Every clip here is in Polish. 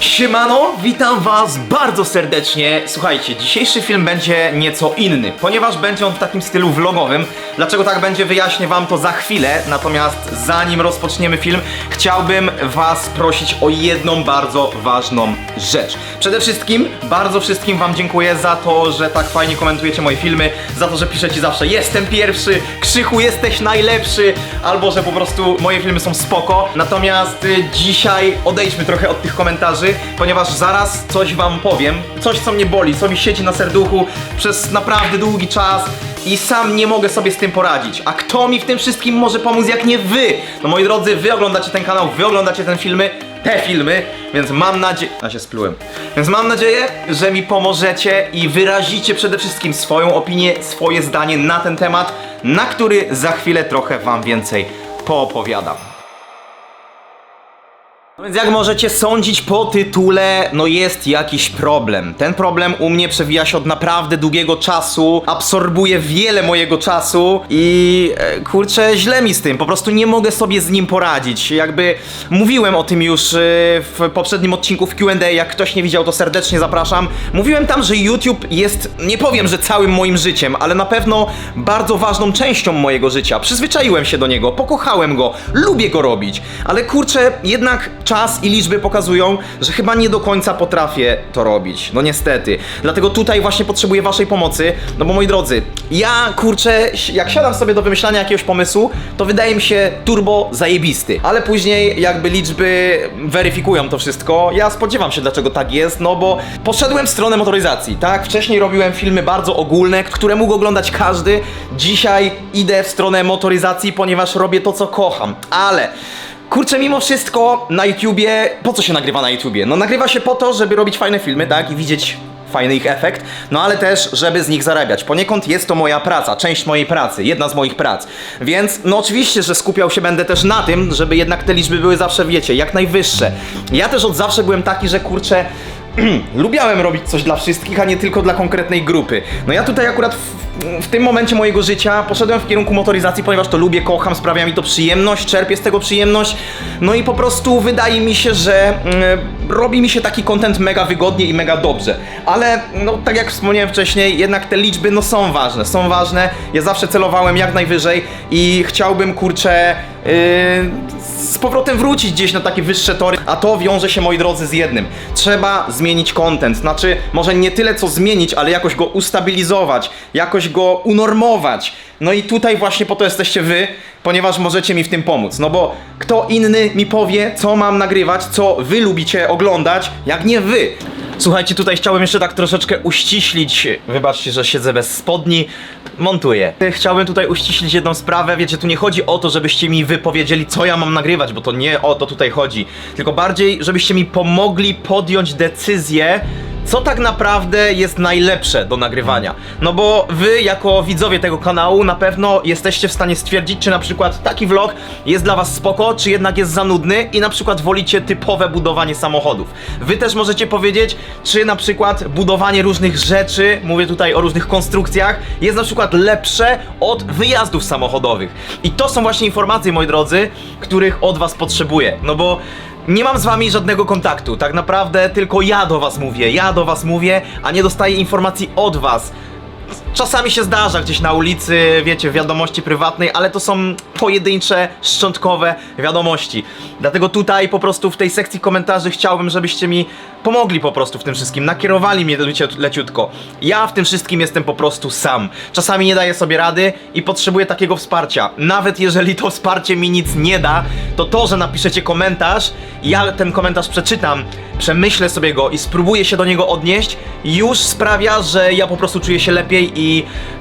Siemano, witam was bardzo serdecznie. Słuchajcie, dzisiejszy film będzie nieco inny, ponieważ będzie on w takim stylu vlogowym. Dlaczego tak będzie, wyjaśnię wam to za chwilę. Natomiast zanim rozpoczniemy film, chciałbym was prosić o jedną bardzo ważną rzecz. Przede wszystkim bardzo wszystkim wam dziękuję za to, że tak fajnie komentujecie moje filmy, za to, że piszecie zawsze jestem pierwszy, Krzychu jesteś najlepszy, albo że po prostu moje filmy są spoko. Natomiast y, dzisiaj odejdźmy trochę od tych komentarzy, ponieważ zaraz coś wam powiem, coś co mnie boli, co mi siedzi na serduchu przez naprawdę długi czas i sam nie mogę sobie z tym poradzić. A kto mi w tym wszystkim może pomóc jak nie wy? No moi drodzy, wy oglądacie ten kanał, wy oglądacie filmy, te filmy, więc mam nadzieję... A się splułem. Więc mam nadzieję, że mi pomożecie i wyrazicie przede wszystkim swoją opinię, swoje zdanie na ten temat, na który za chwilę trochę wam więcej poopowiadam. No więc jak możecie sądzić po tytule, no jest jakiś problem. Ten problem u mnie przewija się od naprawdę długiego czasu, absorbuje wiele mojego czasu i e, kurczę, źle mi z tym, po prostu nie mogę sobie z nim poradzić. Jakby mówiłem o tym już e, w poprzednim odcinku w Q&A, jak ktoś nie widział to serdecznie zapraszam. Mówiłem tam, że YouTube jest, nie powiem, że całym moim życiem, ale na pewno bardzo ważną częścią mojego życia. Przyzwyczaiłem się do niego, pokochałem go, lubię go robić, ale kurczę, jednak czas i liczby pokazują, że chyba nie do końca potrafię to robić. No niestety. Dlatego tutaj właśnie potrzebuję waszej pomocy, no bo moi drodzy, ja kurczę, jak siadam sobie do wymyślania jakiegoś pomysłu, to wydaje mi się turbo zajebisty. Ale później jakby liczby weryfikują to wszystko. Ja spodziewam się dlaczego tak jest, no bo poszedłem w stronę motoryzacji, tak? Wcześniej robiłem filmy bardzo ogólne, które mógł oglądać każdy. Dzisiaj idę w stronę motoryzacji, ponieważ robię to co kocham. Ale Kurczę, mimo wszystko na YouTubie, po co się nagrywa na YouTubie? No nagrywa się po to, żeby robić fajne filmy, tak? I widzieć fajny ich efekt, no ale też, żeby z nich zarabiać. Poniekąd jest to moja praca, część mojej pracy, jedna z moich prac. Więc, no oczywiście, że skupiał się będę też na tym, żeby jednak te liczby były zawsze, wiecie, jak najwyższe. Ja też od zawsze byłem taki, że kurczę, lubiałem robić coś dla wszystkich, a nie tylko dla konkretnej grupy. No ja tutaj akurat w, tym momencie mojego życia poszedłem w kierunku motoryzacji, ponieważ to lubię, kocham, sprawia mi to przyjemność, czerpię z tego przyjemność. No i po prostu wydaje mi się, że mm, robi mi się taki content mega wygodnie i mega dobrze. Ale no tak jak wspomniałem wcześniej, jednak te liczby no są ważne, są ważne. Ja zawsze celowałem jak najwyżej i chciałbym kurczę yy, z powrotem wrócić gdzieś na takie wyższe tory, a to wiąże się moi drodzy z jednym. Trzeba zmienić content, znaczy może nie tyle co zmienić, ale jakoś go ustabilizować, jakoś go unormować. No i tutaj właśnie po to jesteście wy, ponieważ możecie mi w tym pomóc. No bo kto inny mi powie, co mam nagrywać, co wy lubicie oglądać, jak nie wy. Słuchajcie, tutaj chciałbym jeszcze tak troszeczkę uściślić. Wybaczcie, że siedzę bez spodni. Montuję. Chciałbym tutaj uściślić jedną sprawę. Wiecie, tu nie chodzi o to, żebyście mi wypowiedzieli, co ja mam nagrywać, bo to nie o to tutaj chodzi. Tylko bardziej, żebyście mi pomogli podjąć decyzję, co tak naprawdę jest najlepsze do nagrywania. No bo wy, jako widzowie tego kanału, na pewno jesteście w stanie stwierdzić, czy na przykład taki vlog jest dla was spoko, czy jednak jest za nudny i na przykład wolicie typowe budowanie samochodów. Wy też możecie powiedzieć, czy na przykład budowanie różnych rzeczy, mówię tutaj o różnych konstrukcjach, jest na przykład lepsze od wyjazdów samochodowych. I to są właśnie informacje, moi drodzy, których od was potrzebuję. No bo nie mam z wami żadnego kontaktu. Tak naprawdę tylko ja do was mówię. Ja do was mówię, a nie dostaję informacji od was. Czasami się zdarza gdzieś na ulicy, wiecie, w wiadomości prywatnej, ale to są pojedyncze, szczątkowe wiadomości. Dlatego tutaj po prostu w tej sekcji komentarzy chciałbym, żebyście mi pomogli po prostu w tym wszystkim, nakierowali mnie leciut- leciutko. Ja w tym wszystkim jestem po prostu sam. Czasami nie daję sobie rady i potrzebuję takiego wsparcia. Nawet jeżeli to wsparcie mi nic nie da, to to, że napiszecie komentarz, ja ten komentarz przeczytam, przemyślę sobie go i spróbuję się do niego odnieść, już sprawia, że ja po prostu czuję się lepiej i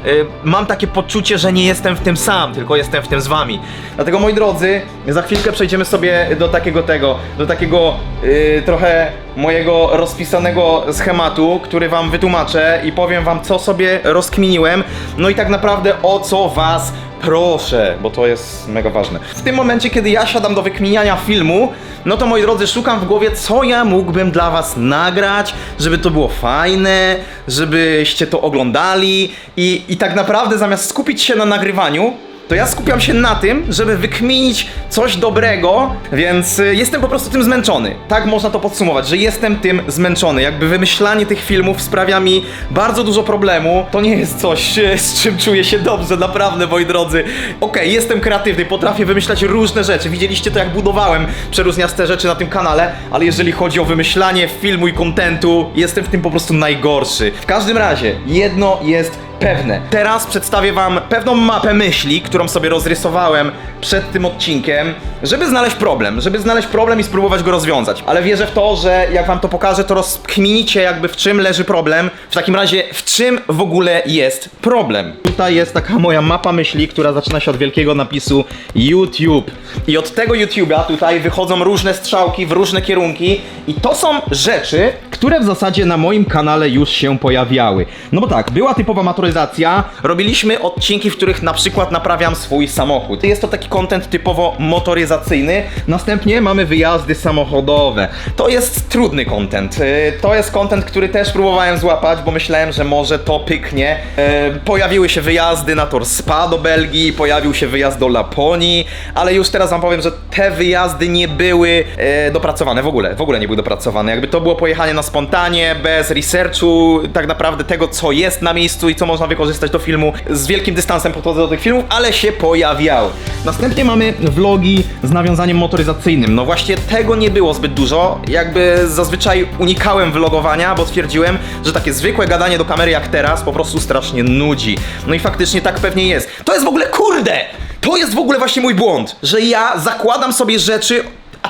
y, mam takie poczucie, że nie jestem w tym sam, tylko jestem w tym z wami. Dlatego moi drodzy, za chwilkę przejdziemy sobie do takiego tego, do takiego y, trochę mojego rozpisanego schematu, który wam wytłumaczę i powiem wam, co sobie rozkminiłem, no i tak naprawdę o co was proszę, bo to jest mega ważne. W tym momencie, kiedy ja siadam do wykminiania filmu, no to moi drodzy, szukam w głowie, co ja mógłbym dla was nagrać, żeby to było fajne, żebyście to oglądali i, i tak naprawdę zamiast skupić się na nagrywaniu, to ja skupiam się na tym, żeby wykminić coś dobrego, więc y, jestem po prostu tym zmęczony. Tak można to podsumować, że jestem tym zmęczony. Jakby wymyślanie tych filmów sprawia mi bardzo dużo problemu. To nie jest coś, y, z czym czuję się dobrze, naprawdę, moi drodzy. Okej, jestem kreatywny, potrafię wymyślać różne rzeczy. Widzieliście to, jak budowałem przeróżniaste rzeczy na tym kanale, ale jeżeli chodzi o wymyślanie filmu i kontentu, jestem w tym po prostu najgorszy. W każdym razie, jedno jest pewne. Teraz przedstawię wam pewną mapę myśli, którą sobie rozrysowałem przed tym odcinkiem, żeby znaleźć problem, żeby znaleźć problem i spróbować go rozwiązać. Ale wierzę w to, że jak wam to pokażę, to rozkminicie jakby w czym leży problem. W takim razie, w czym w ogóle jest problem? Tutaj jest taka moja mapa myśli, która zaczyna się od wielkiego napisu YouTube. I od tego YouTube'a tutaj wychodzą różne strzałki w różne kierunki i to są rzeczy, które w zasadzie na moim kanale już się pojawiały. No bo tak, była typowa motoryzacja, robiliśmy odcinki, w których na przykład naprawiam swój samochód. Jest to taki content typowo motoryzacyjny. Następnie mamy wyjazdy samochodowe. To jest trudny content. Yy, To jest content, który też próbowałem złapać, bo myślałem, że może to pyknie. Yy, Pojawiły się wyjazdy na tor spa do Belgii, pojawił się wyjazd do Laponii, ale już teraz wam powiem, że te wyjazdy nie były e, dopracowane w ogóle, w ogóle nie były dopracowane. Jakby to było pojechanie na spontanie, bez researchu, tak naprawdę tego, co jest na miejscu i co można wykorzystać do filmu. Z wielkim dystansem podchodzę do tych filmów, ale się pojawiały. Następnie mamy vlogi z nawiązaniem motoryzacyjnym. No właśnie tego nie było zbyt dużo. Jakby zazwyczaj unikałem vlogowania, bo twierdziłem, że takie zwykłe gadanie do kamery jak teraz po prostu strasznie nudzi. No i faktycznie tak pewnie jest. To jest w ogóle kurde! To jest w ogóle właśnie mój błąd, że ja zakładam sobie rzeczy.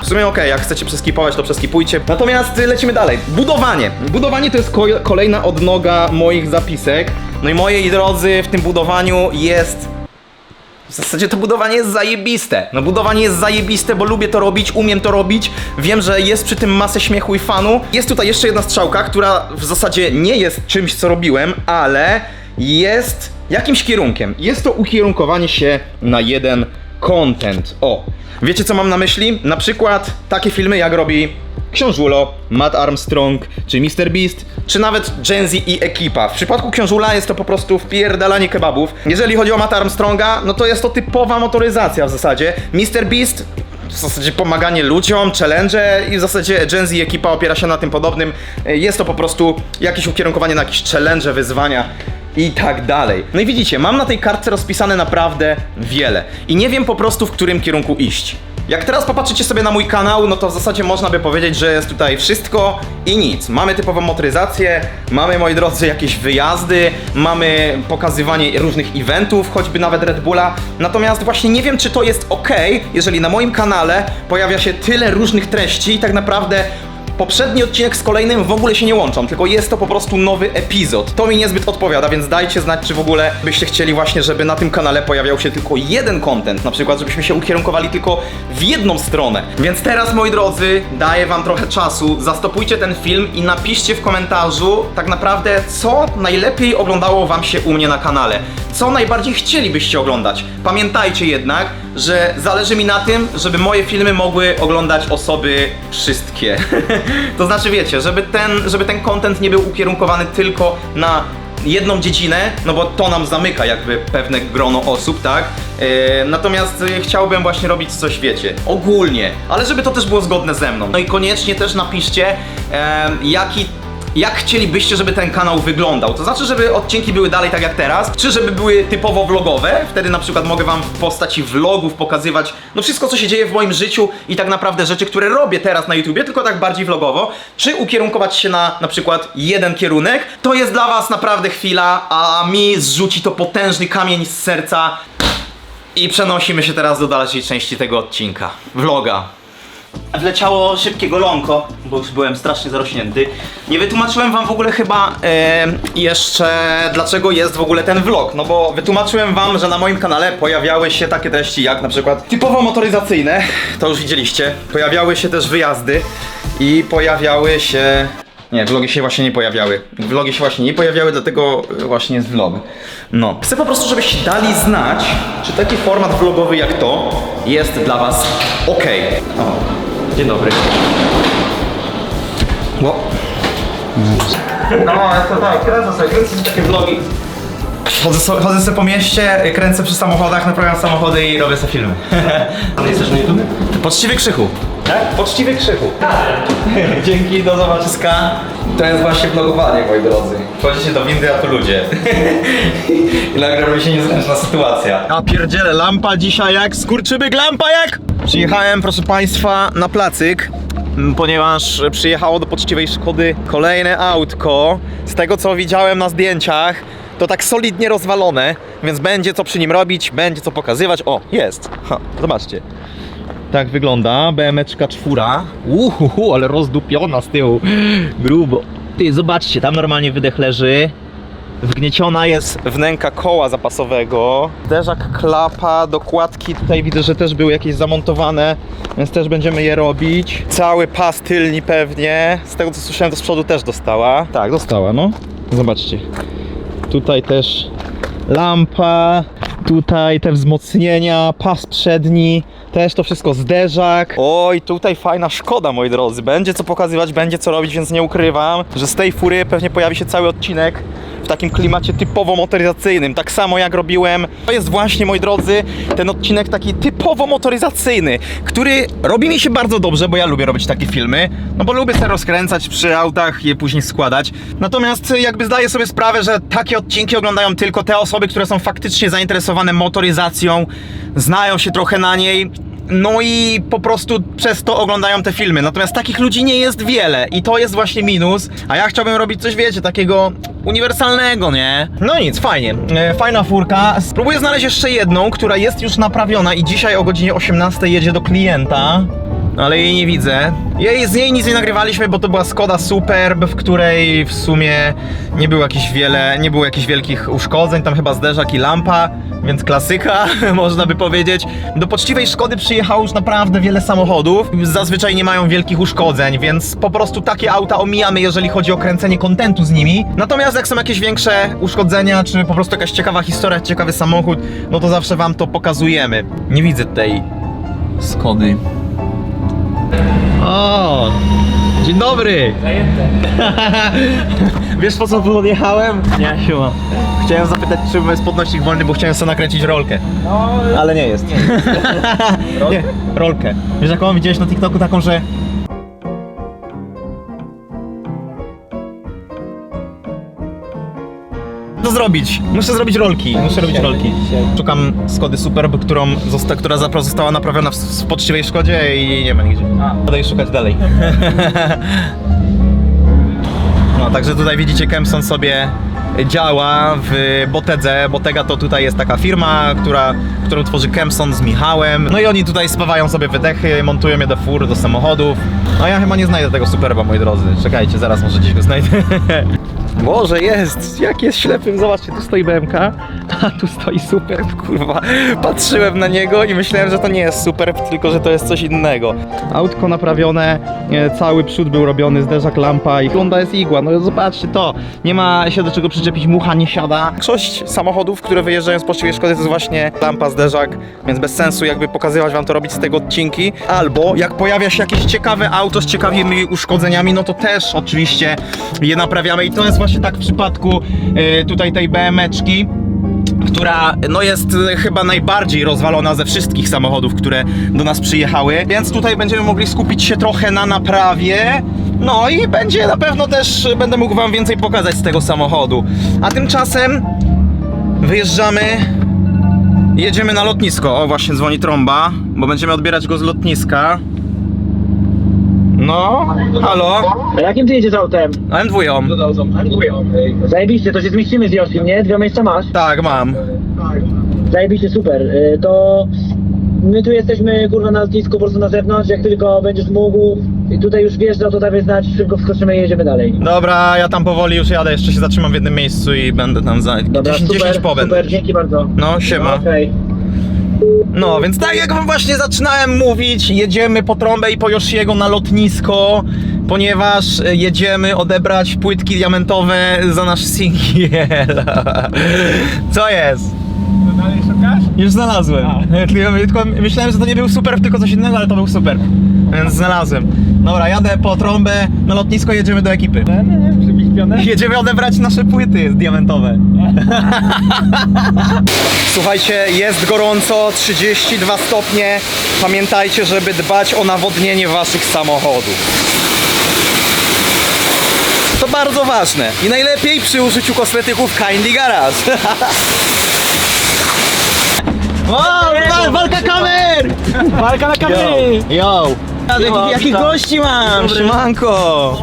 W sumie okej, jak chcecie przeskipować, to przeskipujcie. Natomiast lecimy dalej. Budowanie. Budowanie to jest ko- kolejna odnoga moich zapisek. No i moi drodzy, w tym budowaniu jest w zasadzie to budowanie jest zajebiste. No budowanie jest zajebiste, bo lubię to robić, umiem to robić. Wiem, że jest przy tym masę śmiechu i fanu. Jest tutaj jeszcze jedna strzałka, która w zasadzie nie jest czymś, co robiłem, ale jest jakimś kierunkiem. Jest to ukierunkowanie się na jeden content. O, wiecie co mam na myśli? Na przykład takie filmy jak robi Książulo, Matt Armstrong, czy Mr. Beast, czy nawet Gen Z i ekipa. W przypadku Książula jest to po prostu wpierdalanie kebabów. Jeżeli chodzi o Matt Armstronga, no to jest to typowa motoryzacja w zasadzie. Mr. Beast w zasadzie pomaganie ludziom, challenge i w zasadzie Gen Z ekipa opiera się na tym podobnym. Jest to po prostu jakieś ukierunkowanie na jakieś challenge, wyzwania i tak dalej. No i widzicie, mam na tej kartce rozpisane naprawdę wiele i nie wiem po prostu w którym kierunku iść. Jak teraz popatrzycie sobie na mój kanał, no to w zasadzie można by powiedzieć, że jest tutaj wszystko i nic. Mamy typową motoryzację, mamy moi drodzy jakieś wyjazdy, mamy pokazywanie różnych eventów, choćby nawet Red Bulla. Natomiast właśnie nie wiem, czy to jest ok, jeżeli na moim kanale pojawia się tyle różnych treści i tak naprawdę Poprzedni odcinek z kolejnym w ogóle się nie łączą, tylko jest to po prostu nowy epizod. To mi niezbyt odpowiada, więc dajcie znać, czy w ogóle byście chcieli właśnie, żeby na tym kanale pojawiał się tylko jeden content, na przykład żebyśmy się ukierunkowali tylko w jedną stronę. Więc teraz, moi drodzy, daję wam trochę czasu, zastopujcie ten film i napiszcie w komentarzu tak naprawdę, co najlepiej oglądało wam się u mnie na kanale. Co najbardziej chcielibyście oglądać. Pamiętajcie jednak, że zależy mi na tym, żeby moje filmy mogły oglądać osoby wszystkie. to znaczy wiecie, żeby ten, żeby ten content nie był ukierunkowany tylko na jedną dziedzinę, no bo to nam zamyka jakby pewne grono osób, tak? E, natomiast e, chciałbym właśnie robić coś, wiecie, ogólnie, ale żeby to też było zgodne ze mną. No i koniecznie też napiszcie, e, jaki jak chcielibyście, żeby ten kanał wyglądał. To znaczy, żeby odcinki były dalej tak jak teraz, czy żeby były typowo vlogowe. Wtedy na przykład mogę wam w postaci vlogów pokazywać no wszystko, co się dzieje w moim życiu i tak naprawdę rzeczy, które robię teraz na YouTubie, tylko tak bardziej vlogowo. Czy ukierunkować się na na przykład jeden kierunek. To jest dla was naprawdę chwila, a mi zrzuci to potężny kamień z serca. I przenosimy się teraz do dalszej części tego odcinka. Vloga. Wleciało szybkie golonko, bo już byłem strasznie zarośnięty. Nie wytłumaczyłem wam w ogóle chyba e, jeszcze dlaczego jest w ogóle ten vlog. No bo wytłumaczyłem wam, że na moim kanale pojawiały się takie treści jak na przykład typowo motoryzacyjne, to już widzieliście. Pojawiały się też wyjazdy i pojawiały się nie, vlogi się właśnie nie pojawiały. Vlogi się właśnie nie pojawiały, dlatego właśnie jest vlog. No. Chcę po prostu, żebyście dali znać, czy taki format vlogowy jak to jest dla was ok. Dzień dobry. Ło. No, to tak, kręcę sobie, kręcę sobie takie vlogi. Chodzę, so, chodzę sobie po mieście, kręcę przy samochodach, naprawiam samochody i robię sobie filmy. Ale jesteś na YouTube? Poczciwy Krzychu. Tak? Poczciwy Krzychu. Dzięki, do zobaczyska. To jest właśnie vlogowanie, moi drodzy. Wchodzicie do windy, a tu ludzie. I nagle robi się niezręczna sytuacja. A pierdziele, lampa dzisiaj jak skurczybyk, lampa jak! Przyjechałem, proszę państwa, na placyk. Ponieważ przyjechało do poczciwej Szkody kolejne autko. Z tego co widziałem na zdjęciach, to tak solidnie rozwalone, więc będzie co przy nim robić, będzie co pokazywać. O, jest. Ha, zobaczcie. Tak wygląda BMeczka czwóra. Uhuhu, ale rozdupiona z tyłu. Grubo. Ty, zobaczcie, tam normalnie wydech leży. Wgnieciona jest wnęka koła zapasowego. Zderzak, klapa, dokładki. Tutaj widzę, że też były jakieś zamontowane, więc też będziemy je robić. Cały pas tylni pewnie. Z tego co słyszałem, to z przodu też dostała. Tak, dostała, no. Zobaczcie. Tutaj też lampa, tutaj te wzmocnienia, pas przedni, też to wszystko zderzak. Oj, tutaj fajna szkoda, moi drodzy. Będzie co pokazywać, będzie co robić, więc nie ukrywam, że z tej fury pewnie pojawi się cały odcinek w takim klimacie typowo motoryzacyjnym. Tak samo jak robiłem. To jest właśnie, moi drodzy, ten odcinek taki typowo motoryzacyjny, który robi mi się bardzo dobrze, bo ja lubię robić takie filmy, no bo lubię się rozkręcać przy autach i je później składać. Natomiast jakby zdaję sobie sprawę, że takie odcinki oglądają tylko te osoby, które są faktycznie zainteresowane motoryzacją, znają się trochę na niej. No i po prostu przez to oglądają te filmy. Natomiast takich ludzi nie jest wiele i to jest właśnie minus. A ja chciałbym robić coś, wiecie, takiego uniwersalnego, nie? No nic, fajnie. E, Fajna furka. Spróbuję znaleźć jeszcze jedną, która jest już naprawiona i dzisiaj o godzinie 18 jedzie do klienta. Ale jej nie widzę. Jej, z niej nic nie nagrywaliśmy, bo to była Skoda Superb, w której w sumie nie było jakichś wiele, nie było jakichś wielkich uszkodzeń, tam chyba zderzak i lampa, więc klasyka, można by powiedzieć. Do poczciwej Szkody przyjechało już naprawdę wiele samochodów, zazwyczaj nie mają wielkich uszkodzeń, więc po prostu takie auta omijamy, jeżeli chodzi o kręcenie kontentu z nimi. Natomiast jak są jakieś większe uszkodzenia, czy po prostu jakaś ciekawa historia, ciekawy samochód, no to zawsze wam to pokazujemy. Nie widzę tej Skody. O! Dzień dobry! Zajęte. Wiesz po co tu odjechałem? Nie, siła. Chciałem zapytać, czy jest podnośnik wolny, bo chciałem sobie nakręcić rolkę. No, Ale nie jest. Nie, rolkę. Wiesz jaką widziałeś na TikToku taką, że... Co zrobić? Muszę zrobić rolki. Muszę robić rolki. Szukam Skody Superb, którą zosta- która została naprawiona w, w poczciwej Szkodzie i nie ma nigdzie. Jej szukać dalej. No, także tutaj widzicie, Kempson sobie działa w Botedze. Botega to tutaj jest taka firma, która, którą tworzy Kempson z Michałem. No i oni tutaj spawają sobie wydechy, montują je do fur, do samochodów. No ja chyba nie znajdę tego Superba, moi drodzy. Czekajcie, zaraz może gdzieś go znajdę. Może jest, jak jest ślepym, zobaczcie, tu stoi BMK, a tu stoi Superb, kurwa. Patrzyłem na niego i myślałem, że to nie jest Superb, tylko że to jest coś innego. Autko naprawione, cały przód był robiony, zderzak, lampa i Honda jest igła, no zobaczcie to. Nie ma się do czego przyczepić, mucha nie siada. Większość samochodów, które wyjeżdżają z poczciwej szkody to jest właśnie lampa, zderzak, więc bez sensu jakby pokazywać wam to, robić z tego odcinki. Albo jak pojawia się jakieś ciekawe auto z ciekawymi uszkodzeniami, no to też oczywiście je naprawiamy i to jest właśnie tak w przypadku e, tutaj tej BM-eczki która no jest e, chyba najbardziej rozwalona ze wszystkich samochodów, które do nas przyjechały, więc tutaj będziemy mogli skupić się trochę na naprawie. No i będzie na pewno też, e, będę mógł wam więcej pokazać z tego samochodu. A tymczasem wyjeżdżamy, jedziemy na lotnisko. O, właśnie dzwoni trąba, bo będziemy odbierać go z lotniska. No, halo, A jakim ty jedziesz autem? M2. Zajebiście, to się zmieścimy z Josim, nie? Dwie miejsca masz? Tak, mam. Zajebiście, super. Y, To my tu jesteśmy kurwa na lotnisku po prostu na zewnątrz, jak tylko będziesz mógł i tutaj już wjeżdżał, to dawaj znać, szybko wskoczymy i jedziemy dalej. Dobra, ja tam powoli już jadę, jeszcze się zatrzymam w jednym miejscu i będę tam za Dobra, 10, super, 10 po będę. super, dzięki bardzo. No, siema. Okej. No, więc tak jak wam właśnie zaczynałem mówić, jedziemy po trąbę i po Yoshiego na lotnisko, ponieważ e, jedziemy odebrać płytki diamentowe za nasz singiel. Co jest? dalej szukasz? Już znalazłem. Tylko, tylko myślałem, że to nie był super, tylko coś innego, ale to był super. Więc znalazłem. Dobra, jadę po trąbę na lotnisko, jedziemy do ekipy. Jedziemy odebrać nasze płyty diamentowe. Słuchajcie, jest gorąco, 32 stopnie. Pamiętajcie, żeby dbać o nawodnienie waszych samochodów. To bardzo ważne. I najlepiej przy użyciu kosmetyków Kindly Garage. Wow, walka kamer! Walka na kamery! Yo! Siema, Jakich gości mam? Dobry. Siemanko!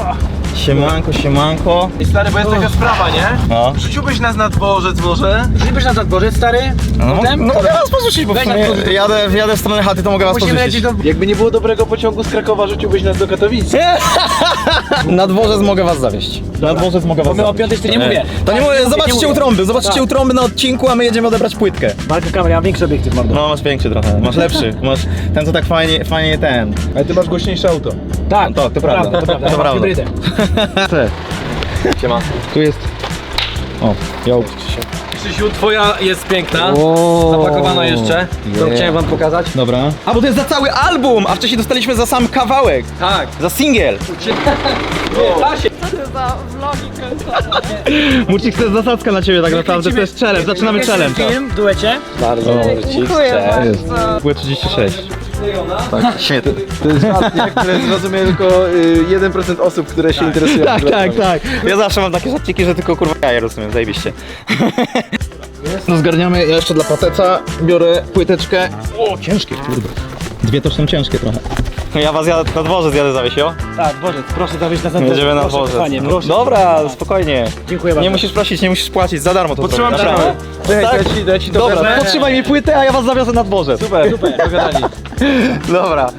Siemanko, siemanko. I stary, bo jest taka sprawa, nie? No. Rzuciłbyś nas na dworzec może? Rzuciłbyś na dworzec, stary? No, Potem? no mogę was porzucić, bo w Weź sumie nas porzuć. jadę, jadę w stronę chaty, to mogę was Musimy porzucić. lecieć do... Jakby nie było dobrego pociągu z Krakowa, rzuciłbyś nas do Katowic. Na dworzec mogę was zawieść. Na dworzec mogę was Bo my o zawieść. piątej jeszcze nie mówię. To nie Tak, mówię, nie zobaczcie mówię. u trąby, zobaczcie Tak. u trąby na odcinku, a my jedziemy odebrać płytkę. Walka kamer, ja mam większy obiektyw, mordo. No, masz większy trochę, masz lepszy, masz ten co tak fajnie, fajnie ten. Ale ty masz głośniejsze auto. Tak, Tak, to prawda. To prawda, To ja mam prawda. hybrydę. Siema. Tu jest... O, yo. Krzysiu, twoja jest piękna. Zapakowana jeszcze. To chciałem wam pokazać. Dobra. A, bo to jest za cały album, a wcześniej dostaliśmy za sam kawałek. Tak. Za singiel. za vlogi kręcone. Murcik, to jest zasadzka na ciebie tak naprawdę, to jest challenge, zaczynamy challenge. Film w duecie. Bardzo Dziękuję bardzo. Były 36. Tak, świetnie. To jest żartnik, które zrozumie tylko y, 1% osób, które się interesują. Tak, tak, tak. Ja zawsze mam takie żarciki, że tylko kurwa ja je rozumiem, zajebiście. No zgarniamy, ja jeszcze dla pateca biorę płyteczkę. O, ciężkie, kurde. Dwie to są ciężkie trochę. No ja was jadę, na dworze zjadę zawieść, jo? Tak, dworzec, proszę zawieźć nas na Jedziemy na proszę, dworzec. kochanie, No proszę. Dobra, spokojnie. Dziękuję bardzo. Nie musisz prosić, nie musisz płacić, za darmo to Potrzymam zrobię, darmo. naprawdę. Czekaj, Tak? daj ci, daj ci to Dobra, podtrzymaj mi płytę, a ja was zawiozę na dworzec. Super, super, dogadani. Dobra.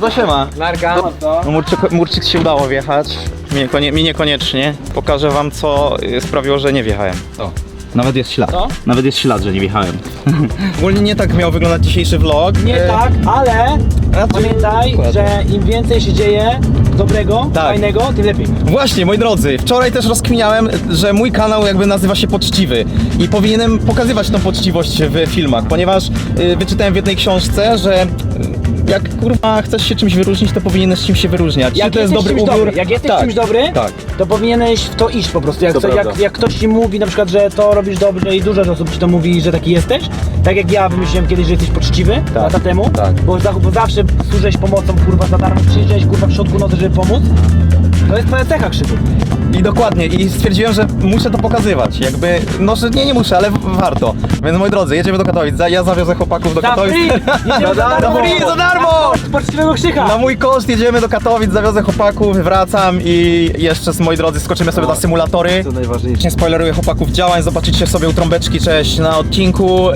To się ma. Narka. No, Murczyk, Murczyk się udało wjechać, mi, konie, mi niekoniecznie. Pokażę wam co y, sprawiło, że nie wjechałem. O. Nawet jest ślad. Co? Nawet jest ślad, że nie wjechałem. Ogólnie nie tak miał wyglądać dzisiejszy vlog. Nie E, tak, ale Znaczy- pamiętaj, Dokładnie. że im więcej się dzieje dobrego, Tak. fajnego, tym lepiej. Właśnie, moi drodzy, wczoraj też rozkminiałem, że mój kanał jakby nazywa się Poczciwy i powinienem pokazywać tą poczciwość w filmach, ponieważ y, wyczytałem w jednej książce, że jak kurwa chcesz się czymś wyróżnić, to powinieneś czymś się wyróżniać. Czy Jak to jest jesteś dobry czymś ubiór? dobry, jak jesteś tak, czymś dobry, Tak. to powinieneś w to iść po prostu. Jak, To co, jak, prawda. jak ktoś ci mówi na przykład, że to robisz dobrze i dużo osób ci to mówi, że taki jesteś, tak jak ja wymyśliłem kiedyś, że jesteś poczciwy lata temu, tak. bo, za- bo zawsze służyłeś pomocą, kurwa, za darmo przyjeżdżałeś, kurwa, w środku nocy, żeby pomóc. To jest twoja cecha, Krzyku. I dokładnie, i stwierdziłem, że muszę to pokazywać. Jakby, no, że nie, nie muszę, ale w- warto. Więc moi drodzy, jedziemy do Katowic. Za- Ja zawiozę chłopaków do Za Katowic. free! Jedziemy za darmo! free, za darmo! Poczciwego Krzyka! Na mój koszt jedziemy do Katowic, zawiozę chłopaków, wracam i jeszcze, moi drodzy, skoczymy sobie na symulatory. To najważniejsze. Nie spoileruję chłopaków działań, zobaczycie sobie u trąbeczki cześć na odcinku,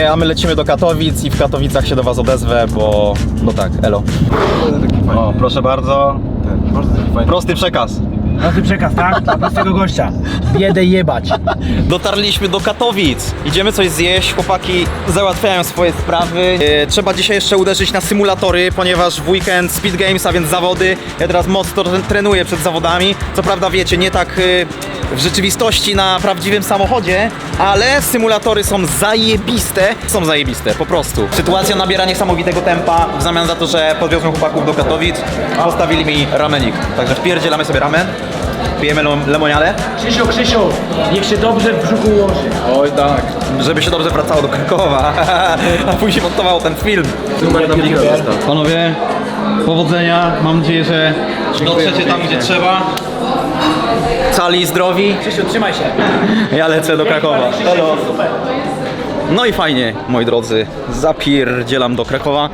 yy, a my lecimy do Katowic i w Katowicach się do was odezwę, bo no tak, elo. O, proszę bardzo, Prosty przekaz. Prosty przekaz, tak? Dla prostego gościa. Biedę jebać. Dotarliśmy do Katowic. Idziemy coś zjeść, chłopaki załatwiają swoje sprawy. E, trzeba dzisiaj jeszcze uderzyć na symulatory, ponieważ w weekend Speed Games, a więc zawody. Ja teraz mocno tre- trenuję przed zawodami. Co prawda wiecie, nie tak e, w rzeczywistości na prawdziwym samochodzie, ale symulatory są zajebiste. Są zajebiste, po prostu. Sytuacja nabiera niesamowitego tempa w zamian za to, że podwiozłem chłopaków do Katowic. Postawili mi ramenik. Także wpierdzielamy sobie ramen. Pijemy lem- lemoniadę. Krzysiu, Krzysiu, niech się dobrze w brzuchu ułoży. Oj tak. żeby się dobrze wracało do Krakowa, a później montował ten film. Numer tablika został. Panowie, powodzenia, mam nadzieję, że dotrzecie tam, gdzie trzeba. Cali i zdrowi, Krzysiu, trzymaj się. ja lecę do Krakowa. Hello. No i fajnie, moi drodzy, zapierdzielam do Krakowa.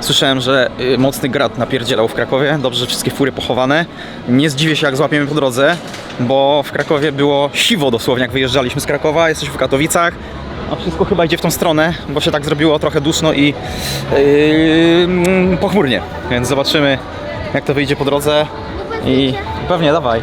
Słyszałem, że y, mocny grad napierdzielał w Krakowie, dobrze, że wszystkie fury pochowane. Nie zdziwię się, jak złapiemy po drodze, bo w Krakowie było siwo dosłownie, jak wyjeżdżaliśmy z Krakowa, jesteśmy w Katowicach. A wszystko chyba idzie w tą stronę, bo się tak zrobiło trochę duszno i yy, pochmurnie. Więc zobaczymy, jak to wyjdzie po drodze. I pewnie, dawaj.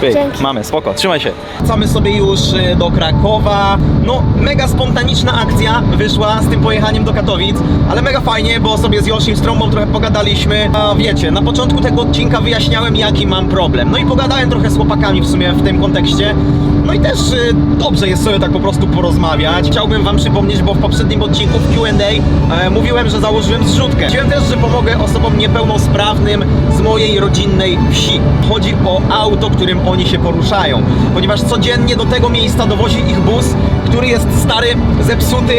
Pyk, Dzięki. mamy, spoko, trzymaj się. Wracamy sobie już y, do Krakowa. No, mega spontaniczna akcja wyszła z tym pojechaniem do Katowic, ale mega fajnie, bo sobie z Joszim Strąbą trochę pogadaliśmy. A wiecie, na początku tego odcinka wyjaśniałem, jaki mam problem. No i pogadałem trochę z chłopakami w sumie w tym kontekście. No i też y, dobrze jest sobie tak po prostu porozmawiać. Chciałbym wam przypomnieć, bo w poprzednim odcinku w Q&A e, mówiłem, że założyłem zrzutkę. Chciałem też, że pomogę osobom niepełnosprawnym z mojej rodzinnej wsi. Chodzi o auto, którym oni się poruszają, ponieważ codziennie do tego miejsca dowozi ich bus, który jest stary, zepsuty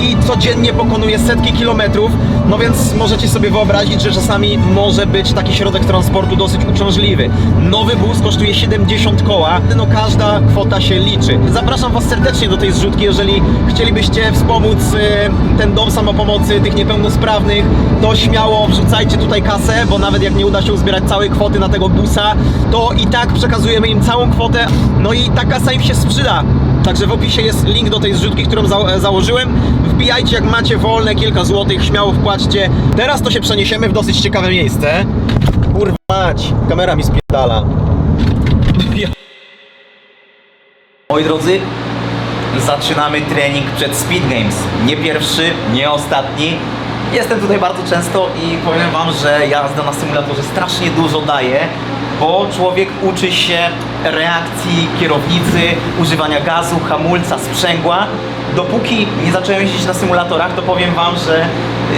i codziennie pokonuje setki kilometrów. No więc możecie sobie wyobrazić, że czasami może być taki środek transportu dosyć uciążliwy. Nowy bus kosztuje 70 koła, no każda kwota się liczy. Zapraszam Was serdecznie do tej zrzutki, jeżeli chcielibyście wspomóc y, ten dom samopomocy tych niepełnosprawnych, to śmiało wrzucajcie tutaj kasę, bo nawet jak nie uda się uzbierać całej kwoty na tego busa, to i tak przekazujemy im całą kwotę, no i ta kasa im się sprzyda. Także w opisie jest link do tej zrzutki, którą za założyłem. Wbijajcie jak macie wolne kilka złotych, śmiało wpłaćcie. Teraz to się przeniesiemy w dosyć ciekawe miejsce. Kurwa mać, kamera mi spierdala. Moi drodzy, zaczynamy trening przed Speed Games. Nie pierwszy, nie ostatni. Jestem tutaj bardzo często i powiem Wam, że jazda na symulatorze strasznie dużo daje, bo człowiek uczy się reakcji kierownicy, używania gazu, hamulca, sprzęgła. Dopóki nie zacząłem jeździć na symulatorach, to powiem Wam, że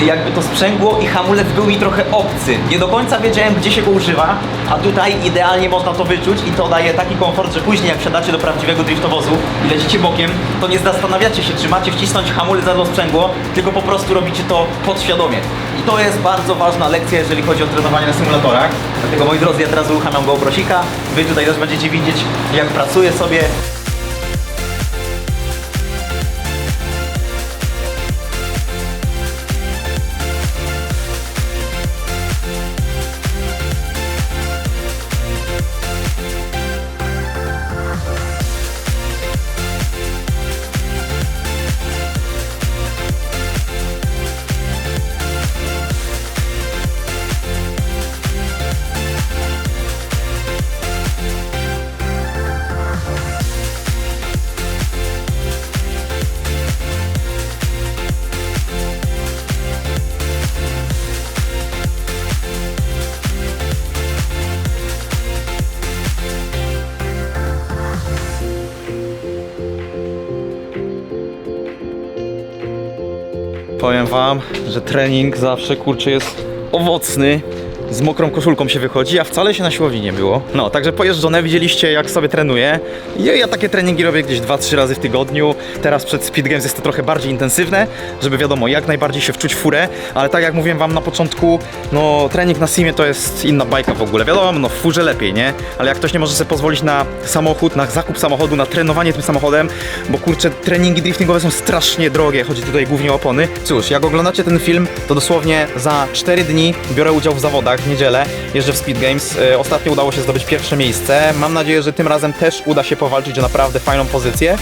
jakby to sprzęgło i hamulec był mi trochę obcy. Nie do końca wiedziałem, gdzie się go używa, a tutaj idealnie można to wyczuć i to daje taki komfort, że później jak wsiadacie do prawdziwego driftowozu i lecicie bokiem, to nie zastanawiacie się, czy macie wcisnąć hamulec albo sprzęgło, tylko po prostu robicie to podświadomie. I to jest bardzo ważna lekcja, jeżeli chodzi o trenowanie na symulatorach. Dlatego moi drodzy, ja teraz uruchamiam GoProsika. Wy tutaj też będziecie widzieć, jak pracuję sobie. Wam, że trening zawsze kurczę jest owocny. Z mokrą koszulką się wychodzi, a wcale się na siłowni nie było. No, także pojeżdżone, widzieliście jak sobie trenuję. I ja takie treningi robię gdzieś 2-3 razy w tygodniu. Teraz przed Speed Games jest to trochę bardziej intensywne, żeby wiadomo, jak najbardziej się wczuć w furę. Ale tak jak mówiłem wam na początku, no trening na simie to jest inna bajka w ogóle. Wiadomo, no w furze lepiej, nie? Ale jak ktoś nie może sobie pozwolić na samochód, na zakup samochodu, na trenowanie tym samochodem, bo kurczę, treningi driftingowe są strasznie drogie, chodzi tutaj głównie o opony. Cóż, jak oglądacie ten film, to dosłownie za 4 dni biorę udział w zawodach w niedzielę, jeżdżę w Speed Games. E, Ostatnio udało się zdobyć pierwsze miejsce. Mam nadzieję, że tym razem też uda się powalczyć o naprawdę fajną pozycję.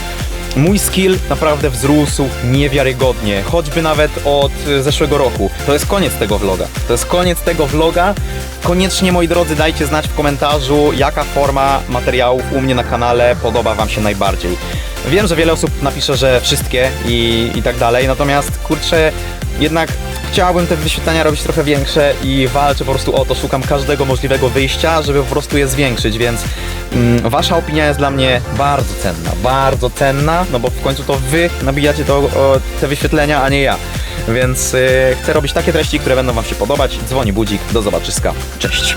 Mój skill naprawdę wzrósł niewiarygodnie, choćby nawet od e, zeszłego roku. To jest koniec tego vloga. To jest koniec tego vloga. Koniecznie, moi drodzy, dajcie znać w komentarzu, jaka forma materiałów u mnie na kanale podoba Wam się najbardziej. Wiem, że wiele osób napisze, że wszystkie i, i tak dalej, natomiast kurczę, jednak chciałbym te wyświetlenia robić trochę większe i walczę po prostu o to, szukam każdego możliwego wyjścia, żeby po prostu je zwiększyć, więc mm, Wasza opinia jest dla mnie bardzo cenna, bardzo cenna, no bo w końcu to Wy nabijacie to, o, te wyświetlenia, a nie ja. Więc y, chcę robić takie treści, które będą Wam się podobać. Dzwoni budzik, do zobaczyska. Cześć!